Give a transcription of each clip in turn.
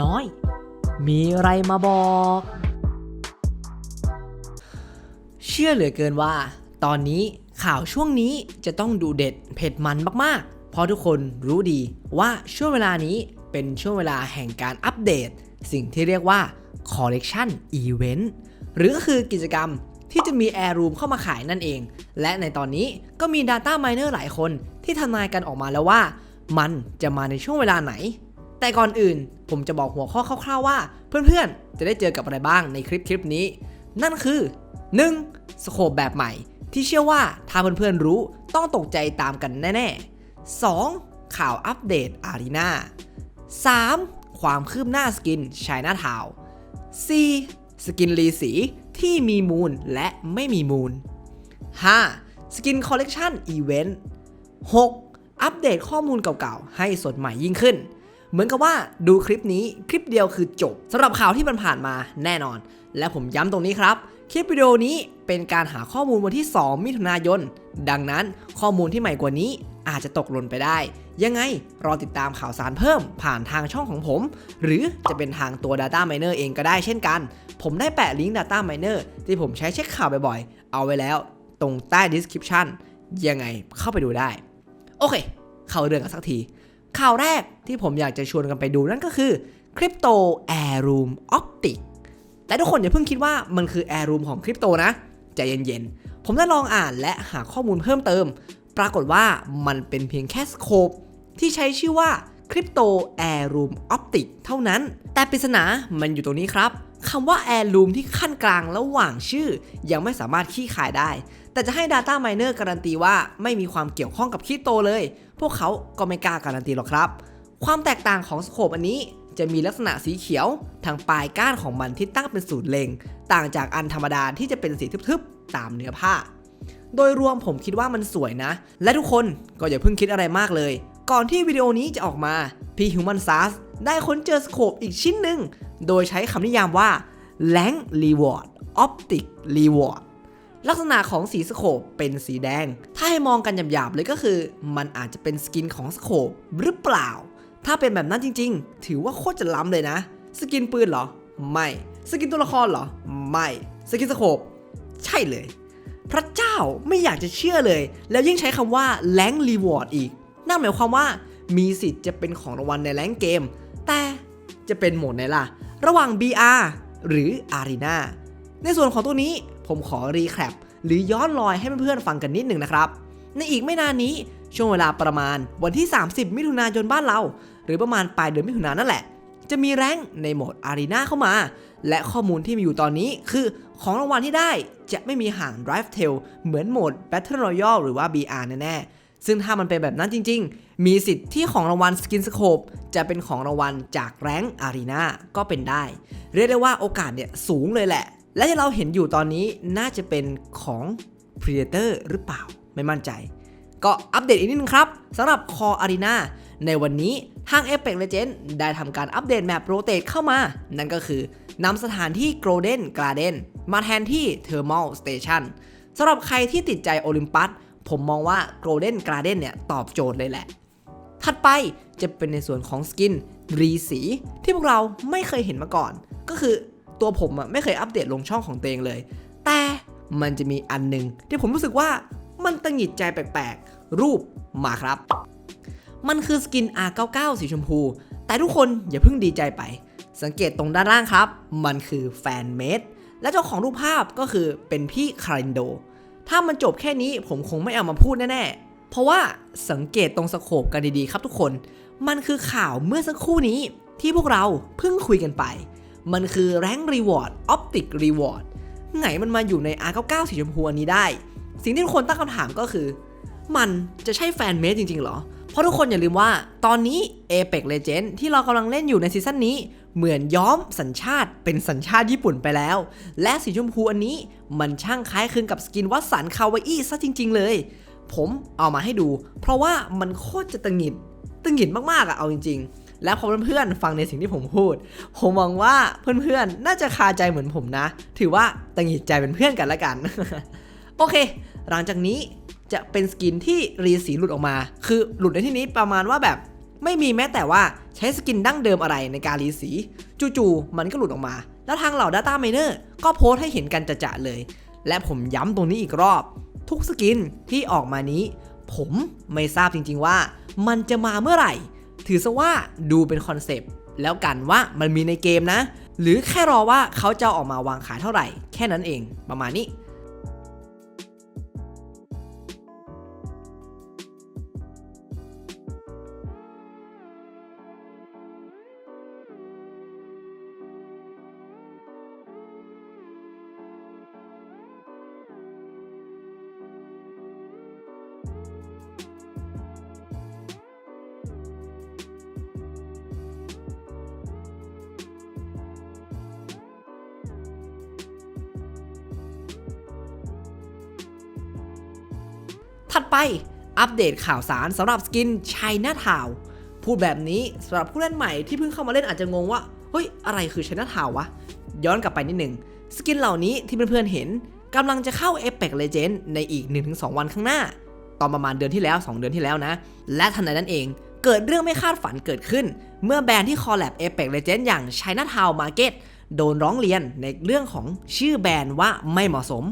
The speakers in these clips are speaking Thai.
น้อย มีอะไรมาบอก เชื่อเหลือเกินว่า ตอนนี้ข่าวช่วงนี้จะต้องดูเด็ดเผ็ดมันมากๆ เพราะทุกคนรู้ดีว่าช่วงเวลานี้เป็นช่วงเวลาแห่งการอัปเดต สิ่งที่เรียกว่า Collection Event หรือก็คือกิจกรรมที่จะมี Air Room เข้ามาขายนั่นเอง และในตอนนี้ก็มี Data Miner หลายคนที่ทำนายกันออกมาแล้วว่า มันจะมาในช่วงเวลาไหน แต่ก่อนอื่น ผมจะบอกหัวข้อคร่าวๆว่า เพื่อนๆ จะได้เจอกับอะไรบ้างในคลิปคลิปนี้ นั่นคือ 1. สโคปแบบใหม่ ที่เชื่อว่าถ้าเพื่อนๆรู้ต้องตกใจตามกันแน่ๆ 2. ข่าวอัปเดตอารีนา 3. ความคืบหน้าสกินช i น่าทาว 4. สกินรีสีที่มีมูลและไม่มีมูล 5. สกินคอลเลกชันอีเวนต์ 6. อัปเดตข้อมูลเก่าๆ ให้สดใหม่ยิ่งขึ้น เหมือนกับว่าดูคลิปนี้คลิปเดียวคือจบสำหรับข่าวที่มันผ่านมาแน่นอน และผมย้ำตรงนี้ครับ คลิปวิดีโอนี้เป็นการหาข้อมูลวันที่ 2 มิถุนายน ดังนั้นข้อมูลที่ใหม่กว่านี้อาจจะตกหล่นไปได้ ยังไงรอติดตามข่าวสารเพิ่มผ่านทางช่องของผม หรือจะเป็นทางตัว Data Miner เองก็ได้เช่นกัน ผมได้แปะลิงก์ Data Miner ที่ผมใช้เช็คข่าวบ่อยๆ เอาไว้แล้ว ตรงใต้ description ยังไงเข้าไปดูได้ โอเค เข้าเรื่องกันสักที ข่าวแรกที่ผมอยากจะชวนกันไปดูนั่นก็คือ Crypto Air Room Optic แต่ทุกคนอย่าเพิ่งคิดว่ามันคือ Air Room ของคริปโตนะใจเย็นๆ ผมได้ลองอ่านและหาข้อมูลเพิ่มเติม ปรากฏว่ามันเป็นเพียงแค่สโคปที่ใช้ชื่อว่า Crypto Air Room Optic เท่านั้น แต่ปริศนามันอยู่ตรงนี้ครับ คำว่า Air Room ที่ขั้นกลางระหว่างชื่อ ยังไม่สามารถขี้ขายได้ แต่จะให้ Data Miner การันตีว่าไม่มีความเกี่ยวข้องกับคริปโตเลย พวกเขาก็ไม่กล้าการันตีหรอกครับ ความแตกต่างของสโคปอันนี้จะมีลักษณะสีเขียวทางปลายก้านของมันที่ตั้งเป็นศูนย์เล็งต่างจากอันธรรมดาที่จะเป็นสีทึบๆ ตามเนื้อผ้า โดยรวมผมคิดว่ามันสวยนะ และทุกคนก็อย่าเพิ่งคิดอะไรมากเลย ก่อนที่วิดีโอนี้จะออกมา พี่ฮิวแมนซัสได้ค้นเจอสโคปอีกชิ้นหนึ่ง โดยใช้คำนิยามว่า l a n g Reward Optic Reward ลักษณะของสีสโคปเป็นสีแดง ถ้าให้มองกันหยาบๆเลยก็คือ มันอาจจะเป็นสกินของสโคปหรือเปล่า ถ้าเป็นแบบนั้นจริงๆ ถือว่าโคตรจะล้ำเลยนะ สกินปืนเหรอ ไม่ สกินตัวละครเหรอ ไม่ สกินสโคปใช่เลย พระเจ้าไม่อยากจะเชื่อเลย แล้วยิ่งใช้คำว่าแ a งรีวอร์ดอีก นั่นหมายความว่ามีสิทธิ์จะเป็นของรางวัลในแ a งเกม แต่จะเป็นโหมดไหนล่ะ ระหว่าง BR หรือ Arena ในส่วนของตัวนี้ผมขอรีแคปหรือย้อนรอยให้เพื่อนๆฟังกันนิดหนึ่งนะครับ ในอีกไม่นานนี้ช่วงเวลาประมาณวันที่ 30 มิถุนายนบ้านเรา หรือประมาณปลายเดือนมิถุนายนนั่นแหละ จะมีแรงในโหมด Arena เข้ามา และข้อมูลที่มีอยู่ตอนนี้คือของรางวัลที่ได้จะไม่มีห่าง Drive Tail เหมือนโหมด Battle Royale หรือว่า BR แน่ๆ ซึ่งถ้ามันเป็นแบบนั้นจริง ๆ มีสิทธิ์ที่ของรางวัล Skin Scope จะเป็นของรางวัลจากแรงค์ Arena ก็เป็นได้ เรียกได้ว่าโอกาสเนี่ยสูงเลยแหละ และที่เราเห็นอยู่ตอนนี้น่าจะเป็นของ Predator หรือเปล่าไม่มั่นใจ ก็อัปเดตอีกนิดนึงครับสำหรับ Core Arena ในวันนี้ทาง Apex Legends ได้ทำการอัปเดตแมปโรเต e เข้ามา นั่นก็คือนำสถานที่ Golden Garden มาแทนที่ Thermal Station สำหรับใครที่ติดใจโอลิมปัส ผมมองว่า Golden Garden เนี่ยตอบโจทย์เลยแหละ ถัดไปจะเป็นในส่วนของสกินรีสีที่พวกเราไม่เคยเห็นมาก่อน ก็คือตัวผมอะไม่เคยอัปเดตลงช่องของตัวเองเลย แต่มันจะมีอันหนึ่งที่ผมรู้สึกว่ามันตังหิดใจแปลกๆ รูปมาครับ มันคือสกิน R99 สีชมพู แต่ทุกคนอย่าเพิ่งดีใจไป สังเกตตรงด้านล่างครับ มันคือแฟนเมดและเจ้าของรูปภาพก็คือเป็นพี่คารินโด ถ้ามันจบแค่นี้ผมคงไม่เอามาพูดแน่ๆ เพราะว่าสังเกตตรงสโคปกันดีๆ ครับทุกคน มันคือข่าวเมื่อสักครู่นี้ที่พวกเราเพิ่งคุยกันไป มันคือแรงรีวอร์ดออปติกรีวอร์ดไหนมันมาอยู่ใน R99 สีชมพูอันนี้ได้ สิ่งที่ทุกคนตั้งคำถามก็คือ มันจะใช่แฟนเมดจริงๆหรอ เพราะทุกคนอย่าลืมว่าตอนนี้ Apex Legends ที่เรากำลังเล่นอยู่ในซีซั่นนี้ เหมือนย้อมสัญชาติเป็นสัญชาติญี่ปุ่นไปแล้ว และสีชมพูอันนี้มันช่างคล้ายคลึงกับสกินวัสันคาวาอี้ซะจริง ๆ เลย ผมเอามาให้ดู เพราะว่ามันโคตรจะตังหิดตังหิดมากๆอะเอาจริง ๆ และพอเพื่อนๆฟังในสิ่งที่ผมพูด ผมมองว่าเพื่อนๆน่าจะคาใจเหมือนผมนะ ถือว่าตังหิดใจเป็นเพื่อนกันละกัน โอเค หลังจากนี้จะเป็นสกินที่รีสีหลุดออกมา คือหลุดในที่นี้ประมาณว่าแบบไม่มีแม้แต่ว่า ใช้สกินดั้งเดิมอะไรในการรีสีจู่ๆมันก็หลุดออกมา แล้วทางเหล่า Data Miner ก็โพสต์ให้เห็นกันจะๆเลย และผมย้ำตรงนี้อีกรอบ ทุกสกินที่ออกมานี้ ผมไม่ทราบจริงๆว่า มันจะมาเมื่อไหร่ ถือซะว่าดูเป็นคอนเซปต์แล้วกันว่ามันมีในเกมนะ หรือแค่รอว่าเขาจะออกมาวางขายเท่าไหร่ แค่นั้นเองประมาณนี้ ถัดไปอัปเดตข่าวสารสำหรับสกิน China Town พูดแบบนี้สำหรับผู้เล่นใหม่ที่เพิ่งเข้ามาเล่นอาจจะงงว่า เฮ้ย อะไรคือ China Town วะ ย้อนกลับไปนิดหนึ่งสกินเหล่านี้ที่เพื่อนๆเห็นกำลังจะเข้า Apex Legend ในอีก 1-2 วันข้างหน้า ตอนประมาณเดือนที่แล้ว 2 เดือนที่แล้วนะ และทันใดนั้นเองเกิดเรื่องไม่คาดฝันเกิดขึ้น เมื่อแบรนด์ที่คอลแลบ Apex Legend อย่าง China Town Market โดนร้องเรียนในเรื่องของชื่อแบรนด์ว่าไม่เหมาะสม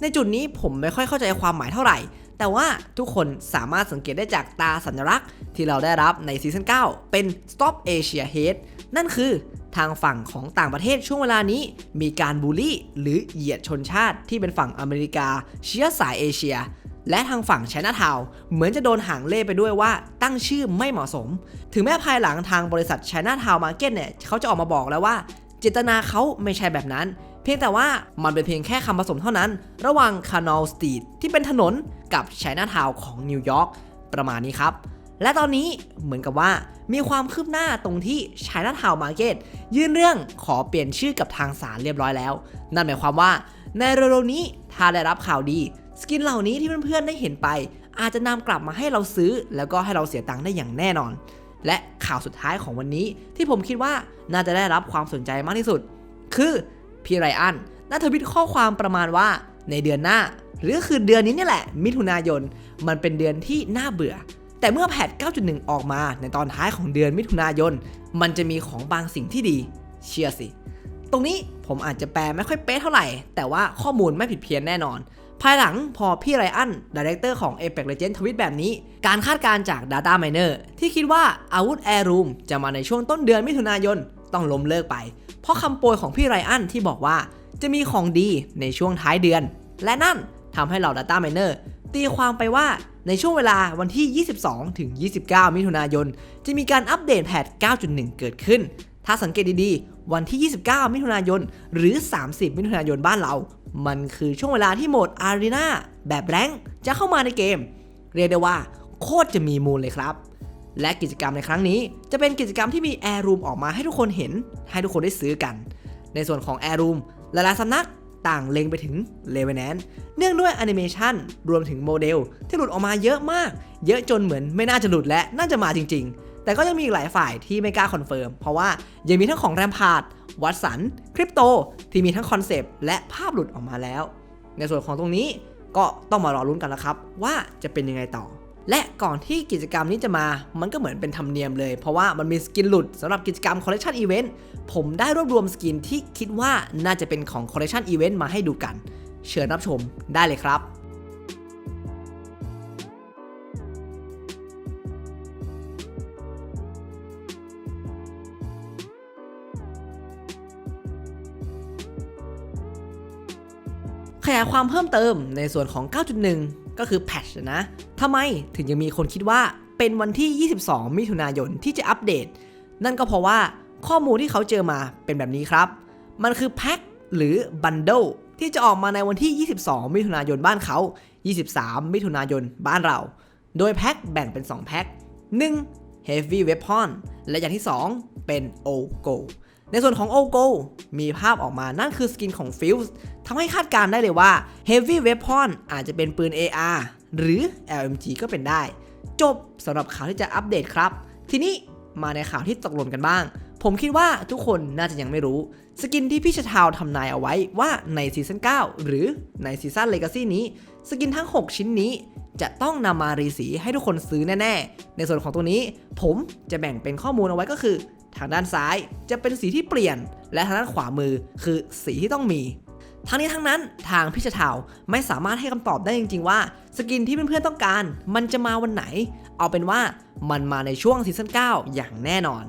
ในจุดนี้ผมไม่ค่อยเข้าใจความหมายเท่าไหร่ แต่ว่าทุกคนสามารถสังเกตได้จากตาสัญลักษณ์ที่เราได้รับในซีซั่น9 เป็น Stop Asia Hate นั่นคือทางฝั่งของต่างประเทศช่วงเวลานี้ มีการบูลลี่ หรือเหยียดชนชาติที่เป็นฝั่งอเมริกา เชื้อสายเอเชีย และทางฝั่งไชน่าทาวเหมือนจะโดนหางเล่ไปด้วยว่าตั้งชื่อไม่เหมาะสม ถึงแม้ภายหลังทางบริษัทไชน่าทาวมาร์เก็ตเนี่ยเขาจะออกมาบอกแล้วว่า เจตนาเขาไม่ใช่แบบนั้น พียงแต่ว่ามันเป็นเพียงแค่คำผสมเท่านั้น ระหว่าง Canal Street ที่เป็นถนนกับ Chinatown ของนิวยอร์กประมาณนี้ครับ และตอนนี้เหมือนกับว่ามีความคืบหน้าตรงที่ Chinatown Market ยื่นเรื่องขอเปลี่ยนชื่อกับทางศาลเรียบร้อยแล้ว นั่นหมายความว่า ในเร็วๆนี้ถ้าได้รับข่าวดี สกินเหล่านี้ที่เพื่อนๆได้เห็นไป อาจจะนำกลับมาให้เราซื้อ แล้วก็ให้เราเสียตังค์ได้อย่างแน่นอน และข่าวสุดท้ายของวันนี้ที่ผมคิดว่าน่าจะได้รับความสนใจมากที่สุด คือ พี่ไรอันน่าทวิตข้อความประมาณว่าในเดือนหน้า หรือคือเดือนนี้นี่แหละ มิถุนายน มันเป็นเดือนที่น่าเบื่อ แต่เมื่อแพท 9.1 ออกมาในตอนท้ายของเดือนมิถุนายน มันจะมีของบางสิ่งที่ดี เชื่อสิ ตรงนี้ผมอาจจะแปลไม่ค่อยเป๊ะเท่าไหร่ แต่ว่าข้อมูลไม่ผิดเพี้ยนแน่นอน ภายหลังพอพี่ไรอันดีเรคเตอร์ของ Apex Legends ทวิตแบบนี้ การคาดการณ์จาก Data Miner ที่คิดว่าอาวุธ Air Room จะมาในช่วงต้นเดือนมิถุนายน ต้องล้มเลิกไป เพราะคำโปรยของพี่ไรอันที่บอกว่าจะมีของดีในช่วงท้ายเดือน และนั่นทำให้เหล่า Data Miner ตีความไปว่าในช่วงเวลาวันที่ 22 ถึง 29 มิถุนายน จะมีการอัปเดตแพท 9.1 เกิดขึ้น ถ้าสังเกตดีๆ วันที่ 29 มิถุนายน หรือ 30 มิถุนายนบ้านเรา มันคือช่วงเวลาที่โหมดอารีนาแบบแรงค์จะเข้ามาในเกม เรียกได้ว่าโคตรจะมีมูลเลยครับ และกิจกรรมในครั้งนี้ จะเป็นกิจกรรมที่มี Air Room ออกมาให้ทุกคนเห็น ให้ทุกคนได้ซื้อกัน ในส่วนของ Air Room หลายๆสำนักต่างเล็งไปถึง l e v e n a n t เนื่องด้วยแอนิเมชันรวมถึงโมเดล ที่หลุดออกมาเยอะมาก เยอะจนเหมือนไม่น่าจะหลุดและน่าจะมาจริง ๆ แต่ก็ยังมีอีกหลายฝ่ายที่ไม่กล้าคอนเฟิร์มเพราะว่ายังมีทั้งของแรมพาร์ดวัตสันคริปโตที่มีทั้งคอนเซปต์และภาพหลุดออกมาแล้ว ในส่วนของตรงนี้ก็ต้องมารอรุ้นกันแล้วครับ ว่าจะเป็นยังไงต่อ และก่อนที่กิจกรรมนี้จะมา มันก็เหมือนเป็นธรรมเนียมเลย เพราะว่ามันมีสกินหลุดสำหรับกิจกรรมคอลเล t ชันอีเวนต์ผมได้รวบรวมสกินที่คิดว่าน่าจะเป็นของคอลเล t ชันอีเวนต์มาให้ดูกัน เชิญรับชมได้เลยครับขยายความเพิ่มเติมในส่วนของ 9.1 ก็คือแพทชนะทำไมถึงยังมีคนคิดว่าเป็นวันที่ 22 มิถุนายนที่จะอัปเดต นั่นก็เพราะว่าข้อมูลที่เขาเจอมาเป็นแบบนี้ครับ มันคือแพ็คหรือบันเดิลที่จะออกมาในวันที่ 22 มิถุนายนบ้านเขา 23 มิถุนายนบ้านเรา โดยแพ็คแบ่งเป็น 2 แพ็ค 1. Heavy Weapon และอย่างที่ 2 เป็น o g o ในส่วนของ o g o มีภาพออกมานั่นคือสกินของ Fuse ทำให้คาดการได้เลยว่า Heavy Weapon อาจจะเป็นปืน AR หรือ LMG ก็เป็นได้ จบสำหรับข่าวที่จะอัปเดตครับ ทีนี้มาในข่าวที่ตกหล่นกันบ้าง ผมคิดว่าทุกคนน่าจะยังไม่รู้ สกินที่พี่ชะทาวทำนายเอาไว้ว่าในซีซั่น9หรือในซีซั่นเลกาซี่นี้สสกินทั้ง 6 ชิ้นนี้จะต้องนำมารีสีให้ทุกคนซื้อแน่ ๆ ในส่วนของตัวนี้ ผมจะแบ่งเป็นข้อมูลเอาไว้ก็คือ ทางด้านซ้ายจะเป็นสีที่เปลี่ยน และทางด้านขวามือคือสีที่ต้องมี ทั้งนี้ทั้งนั้นทางพิชเทาไม่สามารถให้คำตอบได้จริง ๆ ว่า สกินที่เพื่อนๆต้องการ มันจะมาวันไหน เอาเป็นว่ามันมาในช่วงซีซั่น9อย่างแน่นอน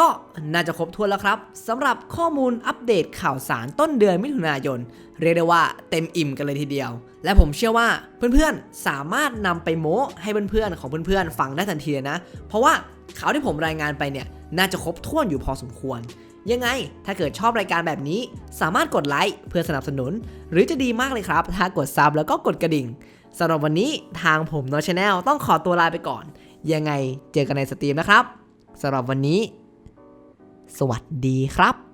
ก็น่าจะครบถ้วนแล้วครับสำหรับข้อมูลอัปเดตข่าวสารต้นเดือนมิถุนายน เรียกได้ว่าเต็มอิ่มกันเลยทีเดียว และผมเชื่อว่าเพื่อนๆสามารถนำไปโม้ให้เพื่อนๆของเพื่อนๆฟังได้ทันทีนะ เพราะว่าข่าวที่ผมรายงานไปเนี่ยน่าจะครบถ้วนอยู่พอสมควร ยังไงถ้าเกิดชอบรายการแบบนี้ สามารถกดไลค์เพื่อสนับสนุน หรือจะดีมากเลยครับ ถ้ากดซับแล้วก็กดกระดิ่งสำหรับวันนี้ทางผมโนชแนลต้องขอตัวลาไปก่อน ยังไงเจอกันในสตรีมนะครับสำหรับวันนี้ สวัสดีครับ